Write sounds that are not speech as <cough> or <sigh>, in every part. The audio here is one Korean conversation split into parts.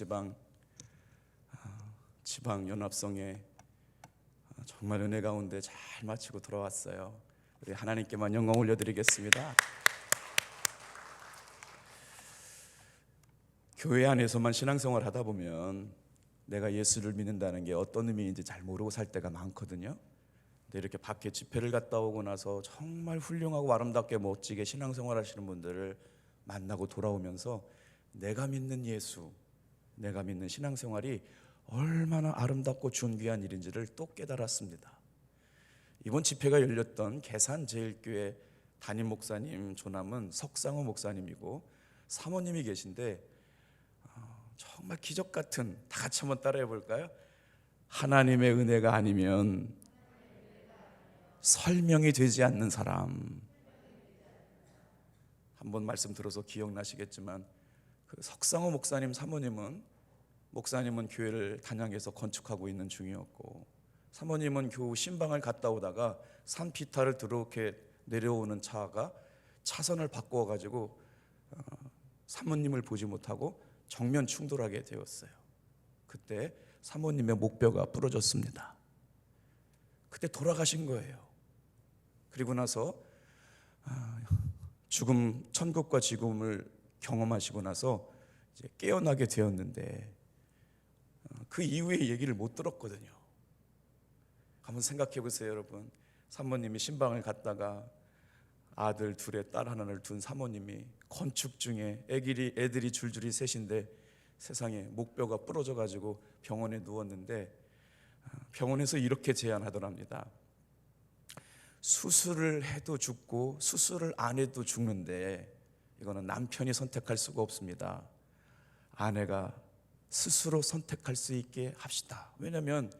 북지방 아, 지방 연합성에 아, 정말 은혜 가운데 잘 마치고 돌아왔어요. 우리 하나님께만 영광 올려드리겠습니다. 교회 안에서만 신앙생활 하다 보면 내가 예수를 믿는다는 게 어떤 의미인지 잘 모르고 살 때가 많거든요. 근데 이렇게 밖에 집회를 갔다 오고 나서 정말 훌륭하고 아름답게 멋지게 신앙생활 하시는 분들을 만나고 돌아오면서 내가 믿는 예수, 내가 믿는 신앙생활이 얼마나 아름답고 존귀한 일인지를 또 깨달았습니다. 이번 집회가 열렸던 계산 제일교회 담임 목사님 조남은 석상호 목사님이고 사모님이 계신데 어, 정말 기적 같은 다 같이 한번 따라해 볼까요? 하나님의 은혜가 아니면 설명이 되지 않는 사람. 한번 말씀 들어서 기억나시겠지만 그 석상호 목사님 사모님은 목사님은 교회를 단양에서 건축하고 있는 중이었고 사모님은 교우 신방을 갔다 오다가 산 피타를 들어오게 내려오는 차가 차선을 바꾸어 가지고 어, 사모님을 보지 못하고 정면 충돌하게 되었어요. 그때 사모님의 목뼈가 부러졌습니다. 그때 돌아가신 거예요. 그리고 나서 아, 죽음 천국과 지금을 경험하시고 나서 이제 깨어나게 되었는데 어, 그 이후에 얘기를 못 들었거든요. 한번 생각해 보세요, 여러분. 사모님이 신방을 갔다가 아들 둘에 딸 하나를 둔 사모님이 건축 중에 애들이 애들이 줄줄이 셋인데 세상에 목뼈가 부러져 가지고 병원에 누웠는데 어, 병원에서 이렇게 제안하더랍니다. 수술을 해도 죽고 수술을 안 해도 죽는데 이거는 남편이 선택할 수가 없습니다. 아내가 스스로 선택할 수 있게 합시다. 왜냐하면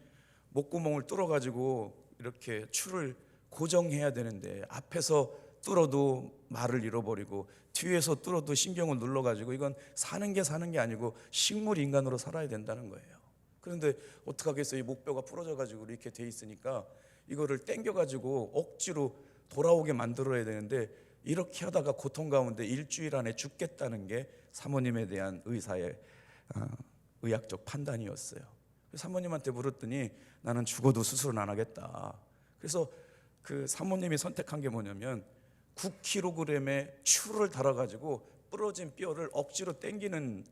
목구멍을 뚫어 가지고 이렇게 추를 고정해야 되는데 앞에서 뚫어도 말을 잃어버리고 뒤에서 뚫어도 신경을 눌러 가지고 이건 사는 게 사는 게 아니고 식물 인간으로 살아야 된다는 거예요. 그런데 어떻게 하겠어요? 이 목뼈가 부러져 가지고 이렇게 돼 있으니까 이거를 땡겨 가지고 억지로 돌아오게 만들어야 되는데 이렇게 하다가 고통 가운데 일주일 안에 죽겠다는 게 사모님에 대한 의사의 어, 의학적 판단이었어요. 사모님한테 물었더니 나는 죽어도 수술은 안 하겠다. 그래서 그 사모님이 선택한 게 뭐냐면 9kg의 추를 달아가지고 부러진 뼈를 억지로 당기는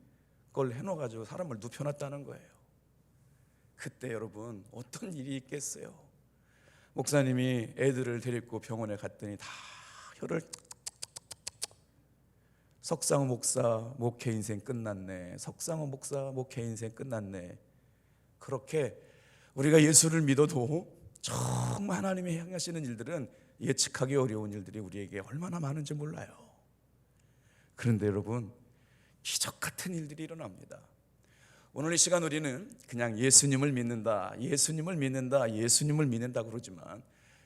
걸 해놓아가지고 사람을 눕혀놨다는 거예요. 그때 여러분 어떤 일이 있겠어요? 목사님이 애들을 데리고 병원에 갔더니 다 혀를 석상호 목사 목회 인생 끝났네. 석상호 목사 목회 인생 끝났네. 그렇게 우리가 예수를 믿어도 정말 하나님이 향하시는 일들은 예측하기 어려운 일들이 우리에게 얼마나 많은지 몰라요. 그런데 여러분 기적 같은 일들이 일어납니다. 오늘 이 시간 우리는 그냥 예수님을 믿는다, 예수님을 믿는다, 예수님을 믿는다 그러지만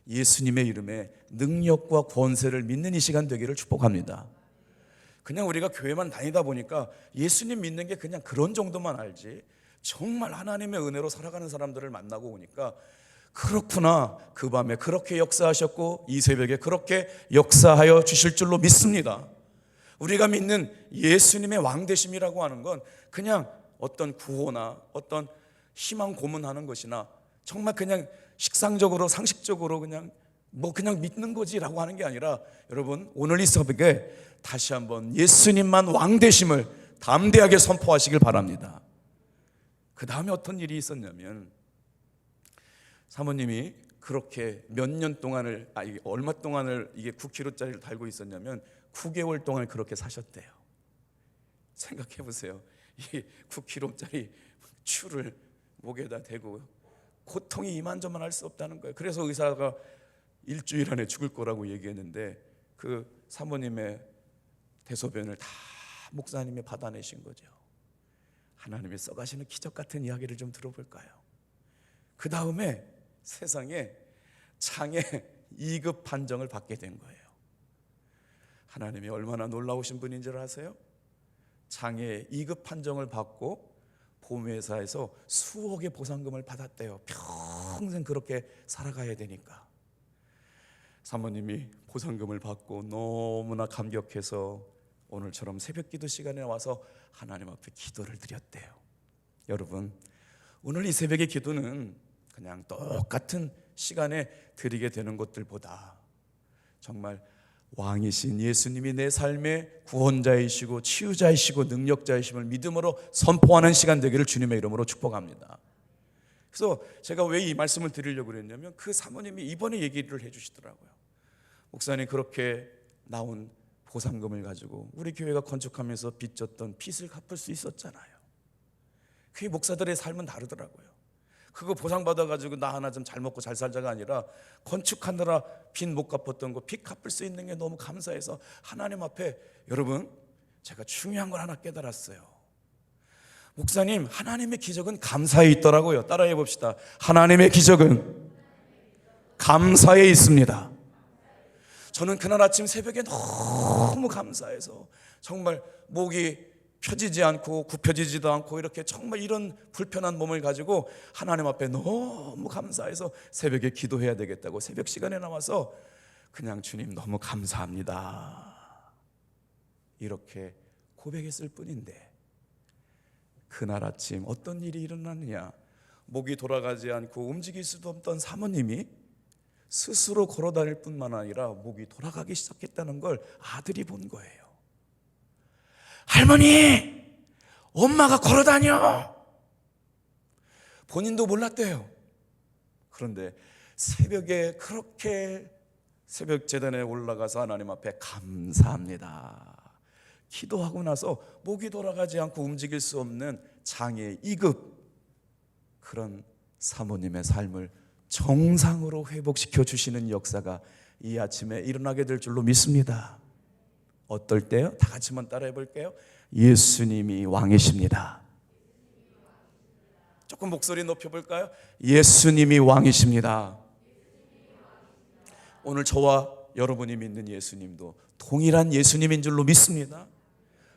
예수님의 이름에 능력과 권세를 믿는 이 시간 되기를 축복합니다. 그냥 우리가 교회만 다니다 보니까 예수님 믿는 게 그냥 그런 정도만 알지 정말 하나님의 은혜로 살아가는 사람들을 만나고 오니까 그렇구나 그 밤에 그렇게 역사하셨고 이 새벽에 그렇게 역사하여 주실 줄로 믿습니다. 우리가 믿는 예수님의 왕 되심이라고 하는 건 그냥 어떤 구호나 어떤 희망 고문하는 것이나 정말 그냥 식상적으로 상식적으로 그냥 뭐 그냥 믿는 거지라고 하는 게 아니라 여러분 오늘 이 새벽에 다시 한번 예수님만 왕 되심을 담대하게 선포하시길 바랍니다. 그 다음에 어떤 일이 있었냐면 사모님이 그렇게 몇 년 동안을 아 이게 얼마 동안을 이게 9kg짜리를 달고 있었냐면 9개월 동안 그렇게 사셨대요. 생각해 보세요. 이 9kg짜리 추를 목에다 대고 고통이 이만저만 할 수 없다는 거예요. 그래서 의사가 일주일 안에 죽을 거라고 얘기했는데 그 사모님의 대소변을 다 목사님이 받아내신 거죠. 하나님이 써가시는 기적 같은 이야기를 좀 들어볼까요? 그 다음에 세상에 장애 2급 <laughs> 판정을 받게 된 거예요. 하나님이 얼마나 놀라우신 분인 줄 아세요? 장애 2급 판정을 받고 보험회사에서 수억의 보상금을 받았대요. 평생 그렇게 살아가야 되니까. 사모님이 보상금을 받고 너무나 감격해서 오늘처럼 새벽 기도 시간에 와서 하나님 앞에 기도를 드렸대요. 여러분 오늘 이 새벽의 기도는 그냥 똑같은 시간에 드리게 되는 것들보다 정말 왕이신 예수님이 내 삶의 구원자이시고 치유자이시고 능력자이심을 믿음으로 선포하는 시간 되기를 주님의 이름으로 축복합니다. 그래서 제가 왜 이 말씀을 드리려고 그랬냐면 그 사모님이 이번에 얘기를 해주시더라고요. 목사님 그렇게 나온 보상금을 가지고 우리 교회가 건축하면서 빚졌던 빚을 갚을 수 있었잖아요. 그게 목사들의 삶은 다르더라고요. 그거 보상받아 가지고 나 하나 좀 잘 먹고 잘 살자가 아니라 건축하느라 빚 못 갚았던 거 빚 갚을 수 있는 게 너무 감사해서 하나님 앞에 여러분 제가 중요한 걸 하나 깨달았어요. 목사님 하나님의 기적은 감사에 있더라고요. 따라해 봅시다. 하나님의 기적은 감사에 있습니다. 저는 그날 아침 새벽에 너무 감사해서 정말 목이 펴지지 않고 굽혀지지도 않고 이렇게 정말 이런 불편한 몸을 가지고 하나님 앞에 너무 감사해서 새벽에 기도해야 되겠다고 새벽 시간에 나와서 그냥 주님 너무 감사합니다. 이렇게 고백했을 뿐인데 그날 아침 어떤 일이 일어났느냐 목이 돌아가지 않고 움직일 수도 없던 사모님이 스스로 걸어 다닐 뿐만 아니라 목이 돌아가기 시작했다는 걸 아들이 본 거예요. 할머니, 엄마가 걸어 다녀. 본인도 몰랐대요. 그런데 새벽에 그렇게 새벽 재단에 올라가서 하나님 앞에 감사합니다. 기도하고 나서 목이 돌아가지 않고 움직일 수 없는 장애 2급 그런 사모님의 삶을 정상으로 회복시켜 주시는 역사가 이 아침에 일어나게 될 줄로 믿습니다. 어떨 때요? 다 같이 한번 따라해 볼게요. 예수님이 왕이십니다. 조금 목소리 높여 볼까요? 예수님이 왕이십니다. 오늘 저와 여러분이 믿는 예수님도 동일한 예수님인 줄로 믿습니다.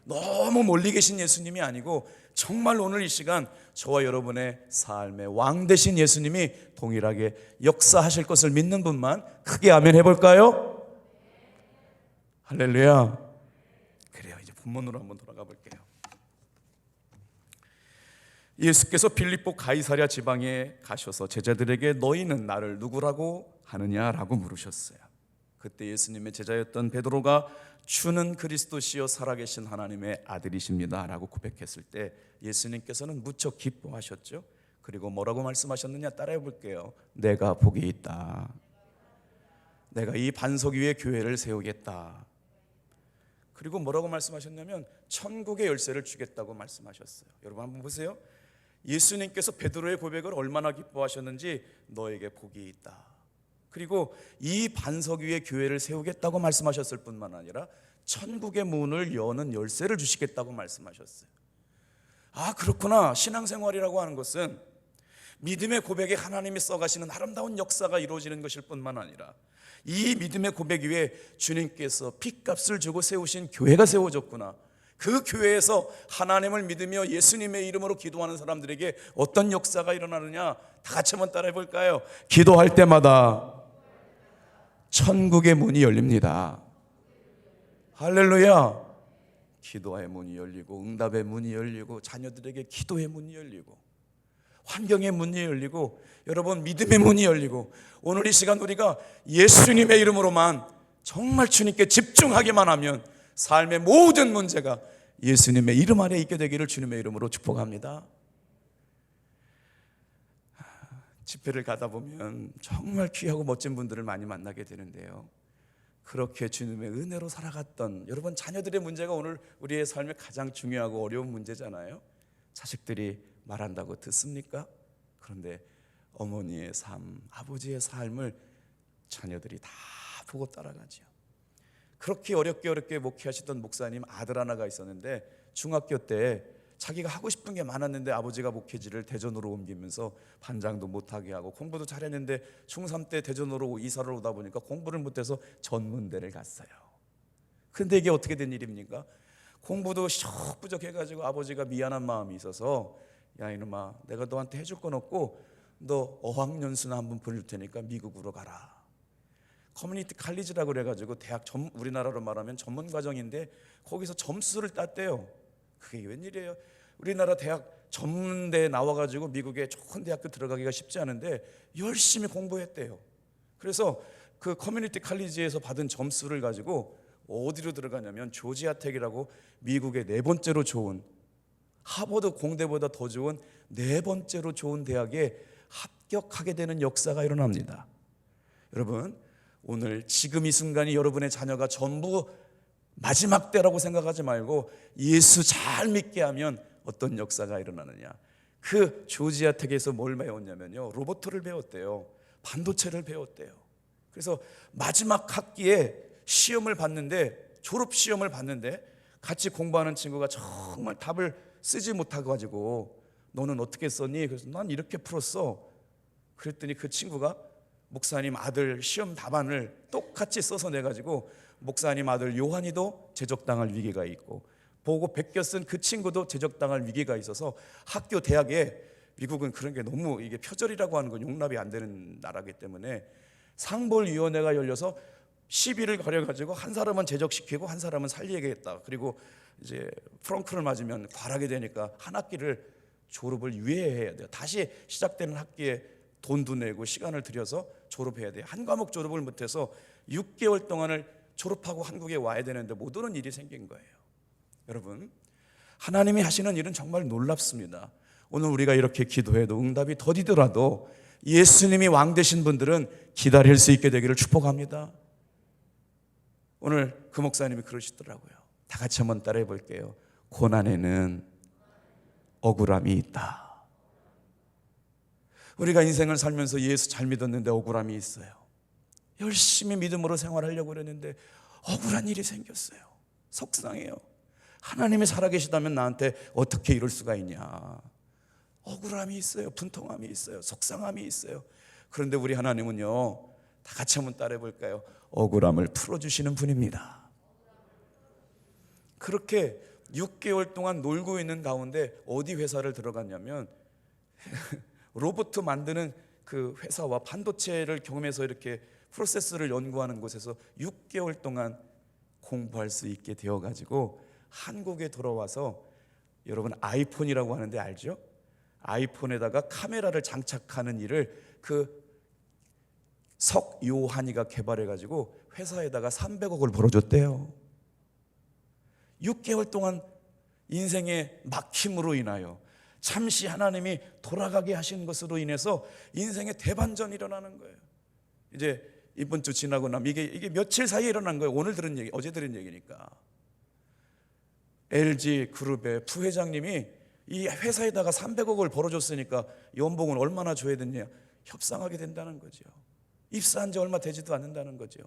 너무 멀리 계신 예수님이 아니고 정말 오늘 이 시간 저와 여러분의 삶의 왕 되신 예수님이 동일하게 역사하실 것을 믿는 분만 크게 아멘 해볼까요? 할렐루야. 본문으로 한번 돌아가 볼게요. 예수께서 빌립보 가이사랴 지방에 가셔서 제자들에게 너희는 나를 누구라고 하느냐라고 물으셨어요. 그때 예수님의 제자였던 베드로가 주는 그리스도시요 살아계신 하나님의 아들이십니다라고 고백했을 때 예수님께서는 무척 기뻐하셨죠. 그리고 뭐라고 말씀하셨느냐 따라해 볼게요. 내가 복이 있다. 내가 이 반석 위에 교회를 세우겠다. 그리고 뭐라고 말씀하셨냐면 천국의 열쇠를 주겠다고 말씀하셨어요. 여러분 한번 보세요. 예수님께서 베드로의 고백을 얼마나 기뻐하셨는지 너에게 복이 있다. 그리고 이 반석 위에 교회를 세우겠다고 말씀하셨을 뿐만 아니라 천국의 문을 여는 열쇠를 주시겠다고 말씀하셨어요. 아, 그렇구나. 신앙생활이라고 하는 것은 믿음의 고백에 하나님이 써가시는 아름다운 역사가 이루어지는 것일 뿐만 아니라 이 믿음의 고백 위에 주님께서 핏값을 주고 세우신 교회가 세워졌구나. 그 교회에서 하나님을 믿으며 예수님의 이름으로 기도하는 사람들에게 어떤 역사가 일어나느냐 다 같이 한번 따라해 볼까요? 기도할 때마다 천국의 문이 열립니다. 할렐루야. 기도의 문이 열리고 응답의 문이 열리고 자녀들에게 기도의 문이 열리고 환경의 문이 열리고 여러분 믿음의 문이 열리고 오늘 이 시간 우리가 예수님의 이름으로만 정말 주님께 집중하기만 하면 삶의 모든 문제가 예수님의 이름 안에 있게 되기를 주님의 이름으로 축복합니다. 집회를 가다 보면 정말 귀하고 멋진 분들을 많이 만나게 되는데요. 그렇게 주님의 은혜로 살아갔던 여러분 자녀들의 문제가 오늘 우리의 삶에 가장 중요하고 어려운 문제잖아요. 자식들이 말한다고 듣습니까? 그런데 어머니의 삶, 아버지의 삶을 자녀들이 다 보고 따라가죠. 그렇게 어렵게 어렵게 목회하시던 목사님 아들 하나가 있었는데 중학교 때 자기가 하고 싶은 게 많았는데 아버지가 목회지를 대전으로 옮기면서 반장도 못하게 하고 공부도 잘했는데 중3 때 대전으로 이사를 오다 보니까 공부를 못해서 전문대를 갔어요. 근데 이게 어떻게 된 일입니까? 공부도 쏙 부족해가지고 아버지가 미안한 마음이 있어서 야 이놈아 내가 너한테 해줄 건 없고 너 어학연수나 한번 보낼 테니까 미국으로 가라. 커뮤니티 칼리지라고 그래가지고 대학 전, 우리나라로 말하면 전문 과정인데 거기서 점수를 땄대요. 그게 웬일이에요? 우리나라 대학 전문대 나와가지고 미국의 좋은 대학교 들어가기가 쉽지 않은데 열심히 공부했대요. 그래서 그 커뮤니티 칼리지에서 받은 점수를 가지고 어디로 들어가냐면 조지아텍이라고 미국의 네 번째로 좋은 하버드 공대보다 더 좋은 네 번째로 좋은 대학에 합격하게 되는 역사가 일어납니다. 여러분, 오늘 지금 이 순간이 여러분의 자녀가 전부 마지막 때라고 생각하지 말고 예수 잘 믿게 하면 어떤 역사가 일어나느냐. 그 조지아 텍에서 뭘 배웠냐면요. 로봇을 배웠대요. 반도체를 배웠대요. 그래서 마지막 학기에 시험을 봤는데 졸업 시험을 봤는데 같이 공부하는 친구가 정말 답을 쓰지 못하고 가지고 너는 어떻게 썼니? 그래서 난 이렇게 풀었어. 그랬더니 그 친구가 목사님 아들 시험 답안을 똑같이 써서 내 가지고 목사님 아들 요한이도 제적당할 위기가 있고 보고 베껴 쓴 그 친구도 제적당할 위기가 있어서 학교 대학에 미국은 그런 게 너무 이게 표절이라고 하는 건 용납이 안 되는 나라기 때문에 상벌위원회가 열려서 시비를 걸어가지고 한 사람은 제적시키고 한 사람은 살리겠다. 그리고 이제 프렁크를 맞으면 과하게 되니까 한 학기를 졸업을 유예해야 돼요. 다시 시작되는 학기에 돈도 내고 시간을 들여서 졸업해야 돼요. 한 과목 졸업을 못해서 6개월 동안을 졸업하고 한국에 와야 되는데 못 오는 일이 생긴 거예요. 여러분, 하나님이 하시는 일은 정말 놀랍습니다. 오늘 우리가 이렇게 기도해도 응답이 더디더라도 예수님이 왕 되신 분들은 기다릴 수 있게 되기를 축복합니다. 오늘 그 목사님이 그러시더라고요. 다 같이 한번 따라해 볼게요. 고난에는 억울함이 있다. 우리가 인생을 살면서 예수 잘 믿었는데 억울함이 있어요. 열심히 믿음으로 생활하려고 그랬는데 억울한 일이 생겼어요. 속상해요. 하나님이 살아계시다면 나한테 어떻게 이럴 수가 있냐. 억울함이 있어요. 분통함이 있어요. 속상함이 있어요. 그런데 우리 하나님은요. 다 같이 한번 따라해 볼까요? 억울함을 풀어주시는 분입니다. 그렇게 6개월 동안 놀고 있는 가운데 어디 회사를 들어갔냐면 <laughs> 로봇 만드는 그 회사와 반도체를 경험해서 이렇게 프로세스를 연구하는 곳에서 6개월 동안 공부할 수 있게 되어 가지고 한국에 돌아와서 여러분 아이폰이라고 하는데 알죠? 아이폰에다가 카메라를 장착하는 일을 그 석요한이가 개발해 가지고 회사에다가 300억을 벌어줬대요. 6개월 동안 인생의 막힘으로 인하여 잠시 하나님이 돌아가게 하신 것으로 인해서 인생의 대반전이 일어나는 거예요. 이제 이번 주 지나고 나면 이게 이게 며칠 사이에 일어난 거예요. 오늘 들은 얘기, 어제 들은 얘기니까. LG 그룹의 부회장님이 이 회사에다가 300억을 벌어줬으니까 연봉을 얼마나 줘야 되냐 협상하게 된다는 거죠. 입사한 지 얼마 되지도 않는다는 거죠.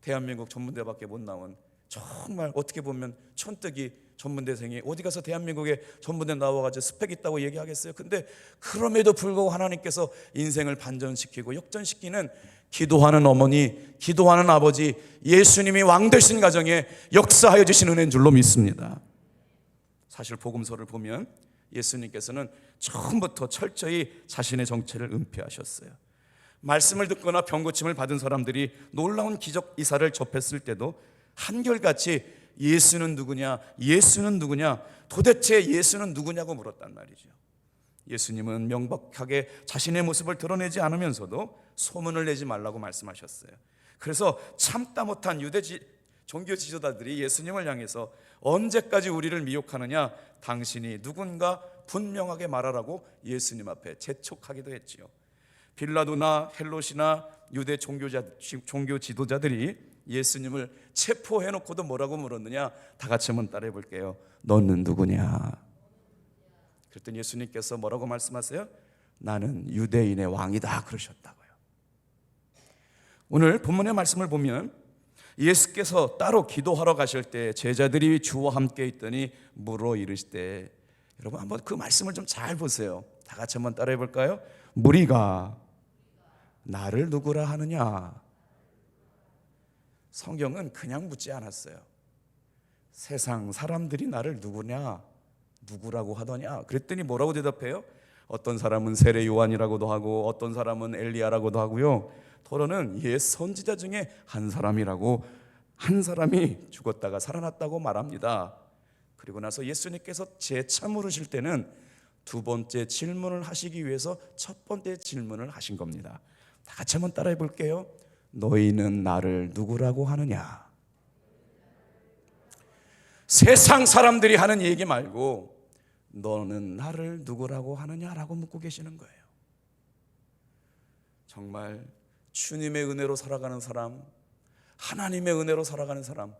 대한민국 전문대밖에 못 나온 정말 어떻게 보면 촌뜨기 전문대생이 어디 가서 대한민국에 전문대 나와가지고 스펙 있다고 얘기하겠어요. 근데 그럼에도 불구하고 하나님께서 인생을 반전시키고 역전시키는 기도하는 어머니, 기도하는 아버지, 예수님이 왕 되신 가정에 역사하여 주신 은혜인 줄로 믿습니다. 사실 복음서를 보면 예수님께서는 처음부터 철저히 자신의 정체를 은폐하셨어요. 말씀을 듣거나 병고침을 받은 사람들이 놀라운 기적 이사를 접했을 때도 한결같이 예수는 누구냐? 예수는 누구냐? 도대체 예수는 누구냐고 물었단 말이죠. 예수님은 명백하게 자신의 모습을 드러내지 않으면서도 소문을 내지 말라고 말씀하셨어요. 그래서 참다 못한 유대 지, 종교 지도자들이 예수님을 향해서 언제까지 우리를 미혹하느냐? 당신이 누군가 분명하게 말하라고 예수님 앞에 재촉하기도 했지요. 빌라도나 헬롯이나 유대 종교자, 종교 지도자들이 예수님을 체포해 놓고도 뭐라고 물었느냐? 다 같이 한번 따라해 볼게요. 너는 누구냐? 그랬더니 예수님께서 뭐라고 말씀하세요? 나는 유대인의 왕이다 그러셨다고요. 오늘 본문의 말씀을 보면 예수께서 따로 기도하러 가실 때 제자들이 주와 함께 있더니 물어 이르시되 여러분 한번 그 말씀을 좀 잘 보세요. 다 같이 한번 따라해 볼까요? 무리가 나를 누구라 하느냐? 성경은 그냥 묻지 않았어요. 세상 사람들이 나를 누구냐? 누구라고 하더냐? 그랬더니 뭐라고 대답해요? 어떤 사람은 세례 요한이라고도 하고 어떤 사람은 엘리야라고도 하고요. 더러는 옛 선지자 중에 한 사람이라고 한 사람이 죽었다가 살아났다고 말합니다. 그리고 나서 예수님께서 재차 물으실 때는 두 번째 질문을 하시기 위해서 첫 번째 질문을 하신 겁니다. 다 같이 한번 따라해 볼게요. 너희는 나를 누구라고 하느냐? 세상 사람들이 하는 얘기 말고 너는 나를 누구라고 하느냐라고 묻고 계시는 거예요. 정말 주님의 은혜로 살아가는 사람, 하나님의 은혜로 살아가는 사람,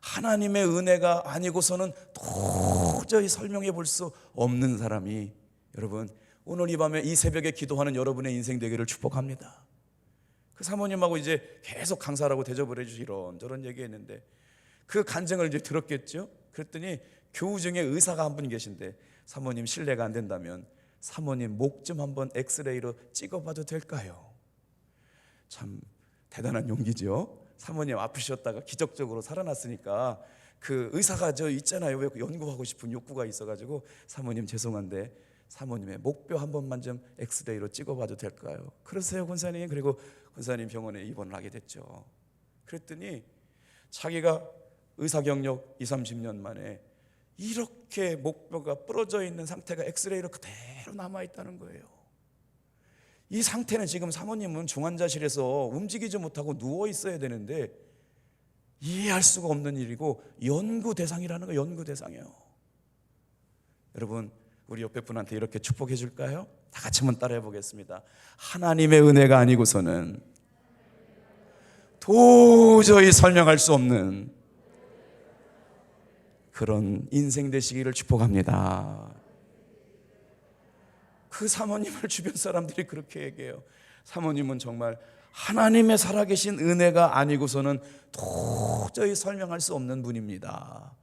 하나님의 은혜가 아니고서는 도저히 설명해 볼 수 없는 사람이 여러분 오늘 이 밤에 이 새벽에 기도하는 여러분의 인생 되기를 축복합니다. 그 사모님하고 이제 계속 강사라고 대접을 해주시 이런 저런 얘기했는데 그 간증을 이제 들었겠죠. 그랬더니 교우 중에 의사가 한 분 계신데 사모님 실례가 안 된다면 사모님 목 좀 한번 엑스레이로 찍어봐도 될까요? 참 대단한 용기죠. 사모님 아프셨다가 기적적으로 살아났으니까 그 의사가 저 있잖아요. 왜 연구하고 싶은 욕구가 있어가지고 사모님 죄송한데 사모님의 목뼈 한 번만 좀 엑스레이로 찍어봐도 될까요? 그러세요, 권사님. 그리고 권사님 병원에 입원을 하게 됐죠. 그랬더니 자기가 의사 경력 2, 30년 만에 이렇게 목뼈가 부러져 있는 상태가 엑스레이로 그대로 남아 있다는 거예요. 이 상태는 지금 사모님은 중환자실에서 움직이지 못하고 누워 있어야 되는데 이해할 수가 없는 일이고 연구 대상이라는 거 연구 대상이에요. 여러분 우리 옆에 분한테 이렇게 축복해 줄까요? 다 같이 한번 따라해 보겠습니다. 하나님의 은혜가 아니고서는 도저히 설명할 수 없는 그런 인생 되시기를 축복합니다. 그 사모님을 주변 사람들이 그렇게 얘기해요. 사모님은 정말 하나님의 살아계신 은혜가 아니고서는 도저히 설명할 수 없는 분입니다.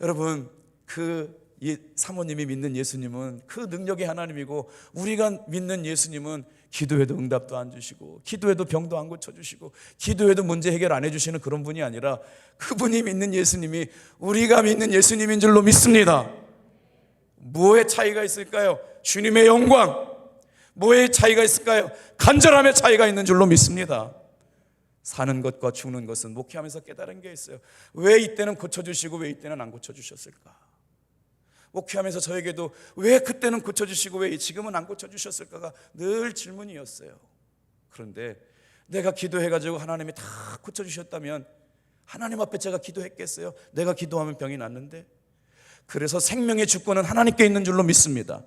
여러분, 그 예- 사모님이 믿는 예수님은 그 능력의 하나님이고 우리가 믿는 예수님은 기도해도 응답도 안 주시고 기도해도 병도 안 고쳐 주시고 기도해도 문제 해결 안 해 주시는 그런 분이 아니라 그분이 믿는 예수님이 우리가 믿는 예수님인 줄로 믿습니다. 뭐의 차이가 있을까요? 주님의 영광. 뭐의 차이가 있을까요? 간절함의 차이가 있는 줄로 믿습니다. 사는 것과 죽는 것은 목회하면서 깨달은 게 있어요. 왜 이때는 고쳐주시고 왜 이때는 안 고쳐주셨을까? 목회하면서 저에게도 왜 그때는 고쳐주시고 왜 지금은 안 고쳐주셨을까가 늘 질문이었어요. 그런데 내가 기도해가지고 하나님이 다 고쳐주셨다면 하나님 앞에 제가 기도했겠어요? 내가 기도하면 병이 낫는데? 그래서 생명의 주권은 하나님께 있는 줄로 믿습니다.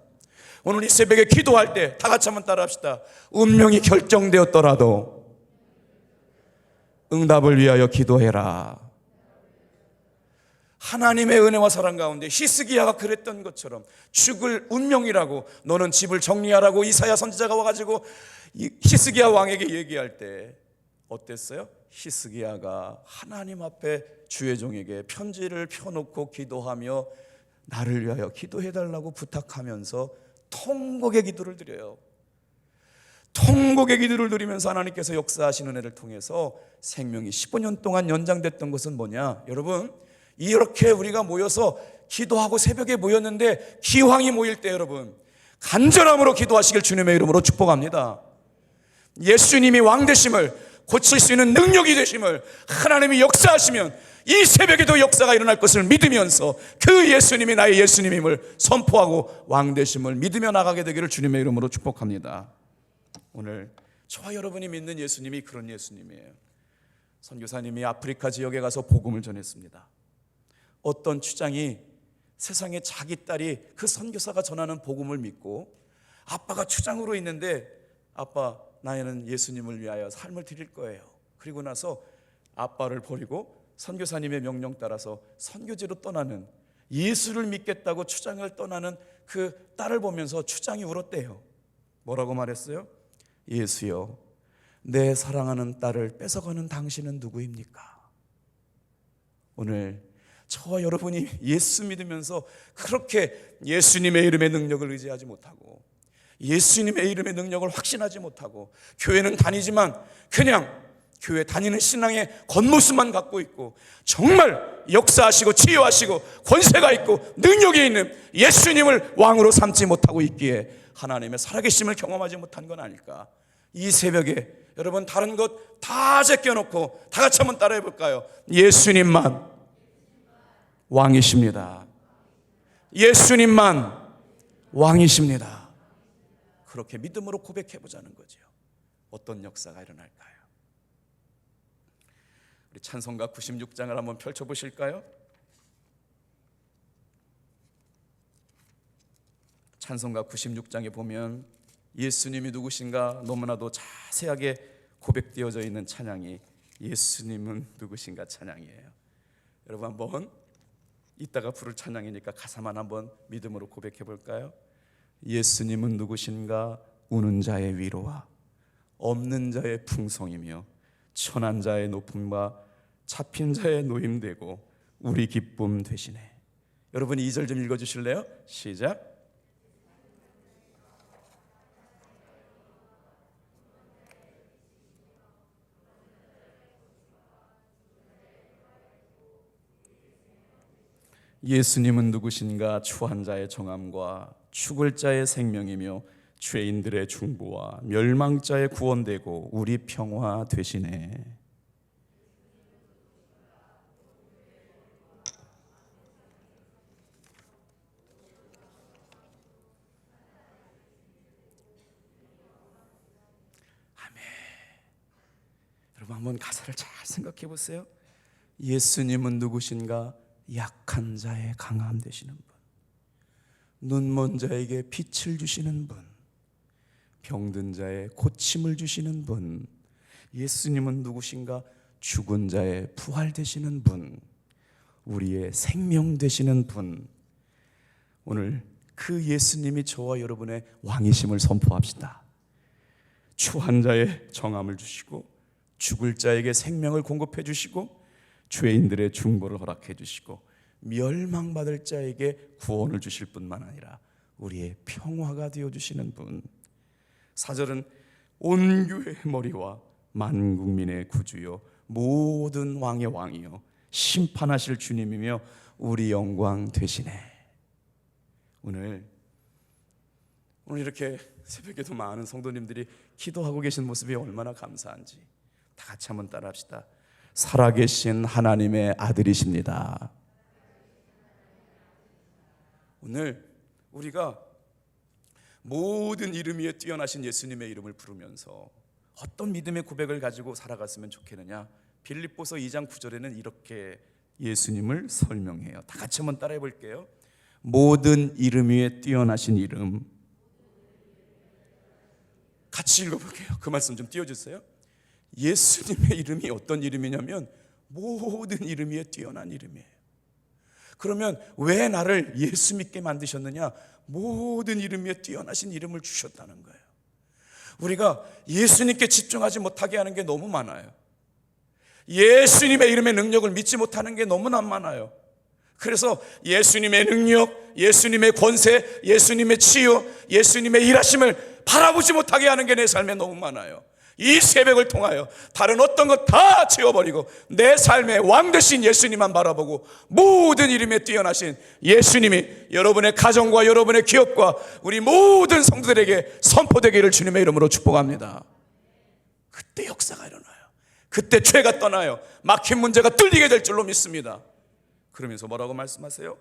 오늘 이 새벽에 기도할 때 다 같이 한번 따라합시다. 운명이 결정되었더라도 응답을 위하여 기도해라. 하나님의 은혜와 사랑 가운데 히스기야가 그랬던 것처럼 죽을 운명이라고 너는 집을 정리하라고 이사야 선지자가 와가지고 이 히스기야 왕에게 얘기할 때 어땠어요? 히스기야가 하나님 앞에 주의 종에게 편지를 펴놓고 기도하며 나를 위하여 기도해달라고 부탁하면서 통곡의 기도를 드려요. 통곡의 기도를 드리면서 하나님께서 역사하시는 은혜를 통해서 생명이 15년 동안 연장됐던 것은 뭐냐? 여러분, 이렇게 우리가 모여서 기도하고 새벽에 모였는데 기왕이 모일 때 여러분, 간절함으로 기도하시길 주님의 이름으로 축복합니다. 예수님이 왕 되심을 고칠 수 있는 능력이 되심을 하나님이 역사하시면 이 새벽에도 역사가 일어날 것을 믿으면서 그 예수님이 나의 예수님임을 선포하고 왕 되심을 믿으며 나가게 되기를 주님의 이름으로 축복합니다. 오늘 저와 여러분이 믿는 예수님이 그런 예수님이에요. 선교사님이 아프리카 지역에 가서 복음을 전했습니다. 어떤 추장이 세상에 자기 딸이 그 선교사가 전하는 복음을 믿고 아빠가 추장으로 있는데 아빠 나에는 예수님을 위하여 삶을 드릴 거예요. 그리고 나서 아빠를 버리고 선교사님의 명령 따라서 선교지로 떠나는 예수를 믿겠다고 추장을 떠나는 그 딸을 보면서 추장이 울었대요. 뭐라고 말했어요? 예수여, 내 사랑하는 딸을 뺏어가는 당신은 누구입니까? 오늘 저와 여러분이 예수 믿으면서 그렇게 예수님의 이름의 능력을 의지하지 못하고 예수님의 이름의 능력을 확신하지 못하고 교회는 다니지만 그냥 교회 다니는 신앙의 겉모습만 갖고 있고 정말 역사하시고 치유하시고 권세가 있고 능력이 있는 예수님을 왕으로 삼지 못하고 있기에 하나님의 살아계심을 경험하지 못한 건 아닐까. 이 새벽에 여러분 다른 것 다 제껴놓고 다 같이 한번 따라해 볼까요? 예수님만 왕이십니다. 예수님만 왕이십니다. 그렇게 믿음으로 고백해 보자는 거죠. 어떤 역사가 일어날까요? 우리 찬송가 96장을 한번 펼쳐 보실까요? 찬송가 96장에 보면 예수님이 누구신가 너무나도 자세하게 고백되어져 있는 찬양이 예수님은 누구신가 찬양이에요. 여러분 한번 이따가 부를 찬양이니까 가사만 한번 믿음으로 고백해 볼까요? 예수님은 누구신가 우는 자의 위로와 없는 자의 풍성이며 천한 자의 높음과 잡힌 자의 노임되고 우리 기쁨 되시네. 여러분 2절 좀 읽어 주실래요? 시작. 예수님은 누구신가 추한 자의 정함과 죽을 자의 생명이며 죄인들의 중보와 멸망자의 구원되고 우리 평화 되시네. 한번 가사를 잘 생각해 보세요. 예수님은 누구신가? 약한 자의 강함 되시는 분. 눈먼 자에게 빛을 주시는 분. 병든 자의 고침을 주시는 분. 예수님은 누구신가? 죽은 자의 부활 되시는 분. 우리의 생명 되시는 분. 오늘 그 예수님이 저와 여러분의 왕이심을 선포합시다. 추한 자의 정함을 주시고 죽을 자에게 생명을 공급해 주시고 죄인들의 중보를 허락해 주시고 멸망받을 자에게 구원을 주실 뿐만 아니라 우리의 평화가 되어 주시는 분. 사절은 온 교회의 머리와 만 국민의 구주요 모든 왕의 왕이요 심판하실 주님이며 우리 영광 되시네. 오늘 오늘 이렇게 새벽에도 많은 성도님들이 기도하고 계신 모습이 얼마나 감사한지 다 같이 한번 따라합시다. 살아계신 하나님의 아들이십니다. 오늘 우리가 모든 이름 위에 뛰어나신 예수님의 이름을 부르면서 어떤 믿음의 고백을 가지고 살아갔으면 좋겠느냐? 빌립보서 2장 9절에는 이렇게 예수님을 설명해요. 다 같이 한번 따라해 볼게요. 모든 이름 위에 뛰어나신 이름. 같이 읽어 볼게요. 그 말씀 좀 띄워 주세요. 예수님의 이름이 어떤 이름이냐면 모든 이름 위에 뛰어난 이름이에요. 그러면 왜 나를 예수 믿게 만드셨느냐? 모든 이름 위에 뛰어나신 이름을 주셨다는 거예요. 우리가 예수님께 집중하지 못하게 하는 게 너무 많아요. 예수님의 이름의 능력을 믿지 못하는 게 너무나 많아요. 그래서 예수님의 능력, 예수님의 권세, 예수님의 치유, 예수님의 일하심을 바라보지 못하게 하는 게 내 삶에 너무 많아요. 이 새벽을 통하여 다른 어떤 것 다 지워버리고 내 삶의 왕 되신 예수님만 바라보고 모든 이름에 뛰어나신 예수님이 여러분의 가정과 여러분의 기업과 우리 모든 성도들에게 선포되기를 주님의 이름으로 축복합니다. 그때 역사가 일어나요. 그때 죄가 떠나요. 막힌 문제가 뚫리게 될 줄로 믿습니다. 그러면서 뭐라고 말씀하세요?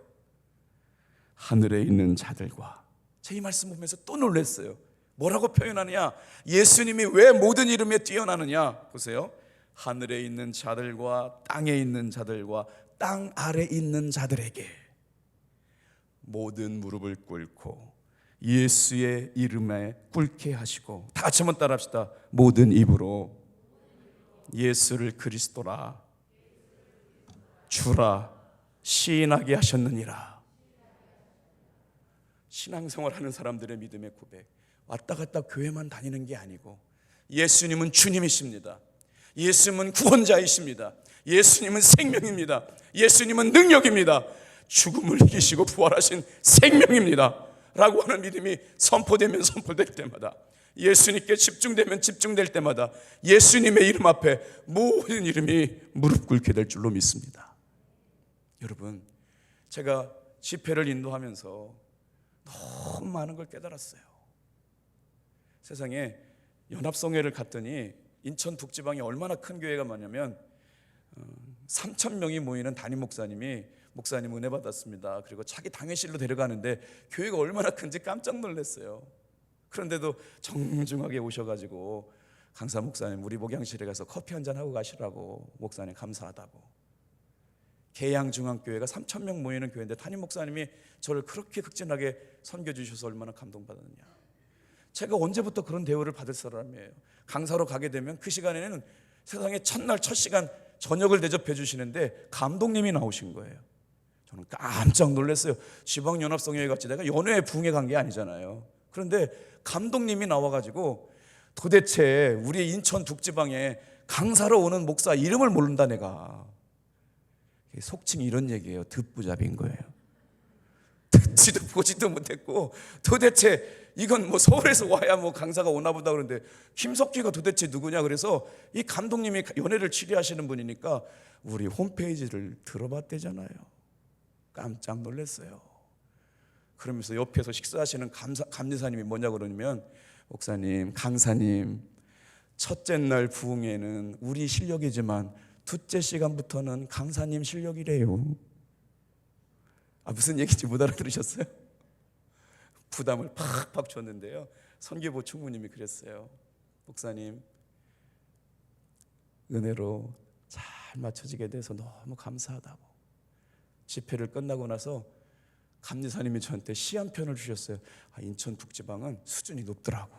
하늘에 있는 자들과 제 이 말씀 보면서 또 놀랐어요. 뭐라고 표현하느냐? 예수님이 왜 모든 이름에 뛰어나느냐? 보세요. 하늘에 있는 자들과 땅에 있는 자들과 땅 아래 있는 자들에게 모든 무릎을 꿇고 예수의 이름에 꿇게 하시고 다 같이 한번 따라합시다. 모든 입으로 예수를 그리스도라 주라 시인하게 하셨느니라. 신앙생활 하는 사람들의 믿음의 고백. 왔다 갔다 교회만 다니는 게 아니고 예수님은 주님이십니다. 예수님은 구원자이십니다. 예수님은 생명입니다. 예수님은 능력입니다. 죽음을 이기시고 부활하신 생명입니다. 라고 하는 믿음이 선포되면 선포될 때마다 예수님께 집중되면 집중될 때마다 예수님의 이름 앞에 모든 이름이 무릎 꿇게 될 줄로 믿습니다. 여러분, 제가 집회를 인도하면서 너무 많은 걸 깨달았어요. 세상에 연합성회를 갔더니 인천 북지방에 얼마나 큰 교회가 많냐면 3천 명이 모이는 담임 목사님이 목사님 은혜 받았습니다. 그리고 자기 당회실로 데려가는데 교회가 얼마나 큰지 깜짝 놀랐어요. 그런데도 정중하게 오셔가지고 강사 목사님 우리 목양실에 가서 커피 한 잔 하고 가시라고 목사님 감사하다고. 계양 중앙교회가 3천 명 모이는 교회인데 담임 목사님이 저를 그렇게 극진하게 섬겨 주셔서 얼마나 감동받았느냐. 제가 언제부터 그런 대우를 받을 사람이에요. 강사로 가게 되면 그 시간에는 세상에 첫날 첫 시간 저녁을 대접해 주시는데 감독님이 나오신 거예요. 저는 깜짝 놀랐어요. 지방연합성회에 갔지 내가 연회에 부흥에 간 게 아니잖아요. 그런데 감독님이 나와가지고 도대체 우리 인천 북지방에 강사로 오는 목사 이름을 모른다 내가. 속칭 이런 얘기예요. 듣부잡인 거예요. 듣지도 보지도 못했고 도대체 이건 뭐 서울에서 와야 뭐 강사가 오나 보다 그러는데 김석기가 도대체 누구냐 그래서 이 감독님이 연애를 치료하시는 분이니까 우리 홈페이지를 들어봤대잖아요. 깜짝 놀랐어요. 그러면서 옆에서 식사하시는 감사, 감리사님이 뭐냐 그러냐면 목사님, 강사님 첫째 날 부흥회는 우리 실력이지만 둘째 시간부터는 강사님 실력이래요. 아 무슨 얘기인지 못 알아들으셨어요? <laughs> 부담을 팍팍 줬는데요. 선교보 충무님이 그랬어요. 목사님 은혜로 잘 맞춰지게 돼서 너무 감사하다고. 집회를 끝나고 나서 감리사님이 저한테 시 한 편을 주셨어요. 아, 인천 북지방은 수준이 높더라고.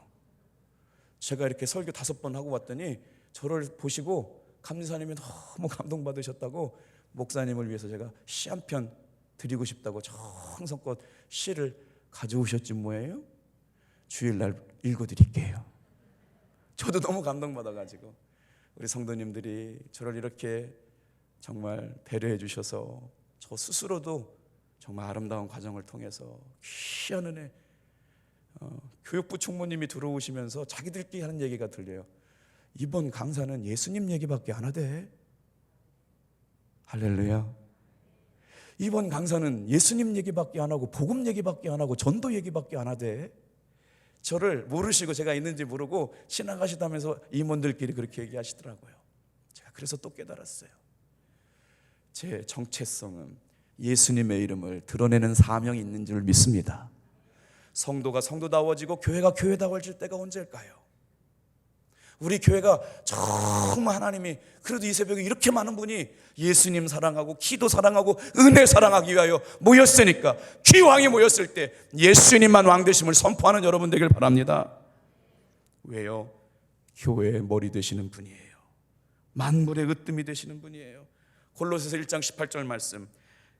제가 이렇게 설교 다섯 번 하고 왔더니 저를 보시고 감리사님이 너무 감동받으셨다고 목사님을 위해서 제가 시 한 편 드리고 싶다고 정성껏 시를 가져오셨지 뭐예요? 주일날 읽어드릴게요. 저도 너무 감동받아가지고 우리 성도님들이 저를 이렇게 정말 배려해 주셔서 저 스스로도 정말 아름다운 과정을 통해서 귀한 은혜 어, 교육부 총무님이 들어오시면서 자기들끼리 하는 얘기가 들려요. 이번 강사는 예수님 얘기밖에 안 하대. 할렐루야. 이번 강사는 예수님 얘기밖에 안 하고 복음 얘기밖에 안 하고 전도 얘기밖에 안 하대. 저를 모르시고 제가 있는지 모르고 지나가시다면서 임원들끼리 그렇게 얘기하시더라고요. 제가 그래서 또 깨달았어요. 제 정체성은 예수님의 이름을 드러내는 사명이 있는 줄 믿습니다. 성도가 성도다워지고 교회가 교회다워질 때가 언제일까요? 우리 교회가 정말 하나님이 그래도 이 새벽에 이렇게 많은 분이 예수님 사랑하고 기도 사랑하고 은혜 사랑하기 위하여 모였으니까 귀왕이 모였을 때 예수님만 왕 되심을 선포하는 여러분 되길 바랍니다. 왜요? 교회의 머리 되시는 분이에요. 만물의 으뜸이 되시는 분이에요. 골로새서 1장 18절 말씀.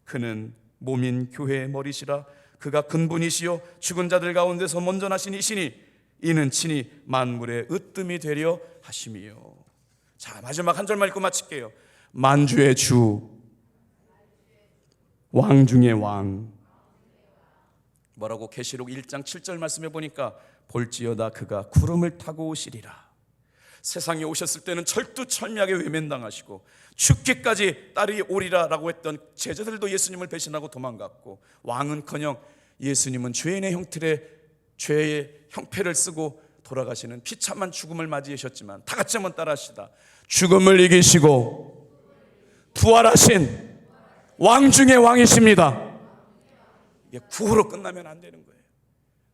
그는 몸인 교회의 머리시라 그가 근분이시요 죽은 자들 가운데서 먼저 나신 이시니 이는 친히 만물의 으뜸이 되려 하심이요. 자 마지막 한 절만 읽고 마칠게요. 만주의 주, 왕 중의 왕. 뭐라고 계시록 1장 7절 말씀해 보니까 볼지어다 그가 구름을 타고 오시리라. 세상에 오셨을 때는 철두철미하게 외면당하시고 죽기까지 딸이 오리라라고 했던 제자들도 예수님을 배신하고 도망갔고 왕은커녕 예수님은 죄인의 형틀에 죄의 형패를 쓰고 돌아가시는 비참한 죽음을 맞이하셨지만 다 같이 한번 따라하시다. 죽음을 이기시고 부활하신 왕 중의 왕이십니다. 이게 구호로 끝나면 안 되는 거예요.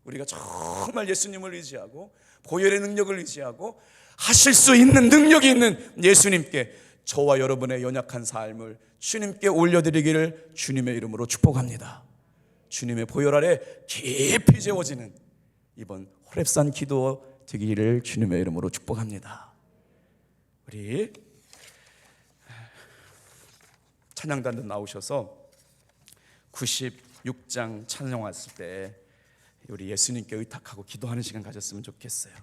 우리가 정말 예수님을 의지하고 보혈의 능력을 의지하고 하실 수 있는 능력이 있는 예수님께 저와 여러분의 연약한 삶을 주님께 올려드리기를 주님의 이름으로 축복합니다. 주님의 보혈 아래 깊이 재워지는 이번 호랩산 기도 되기를 주님의 이름으로 축복합니다. 우리 찬양단도 나오셔서 96장 찬양 왔을 때 우리 예수님께 의탁하고 기도하는 시간 가졌으면 좋겠어요.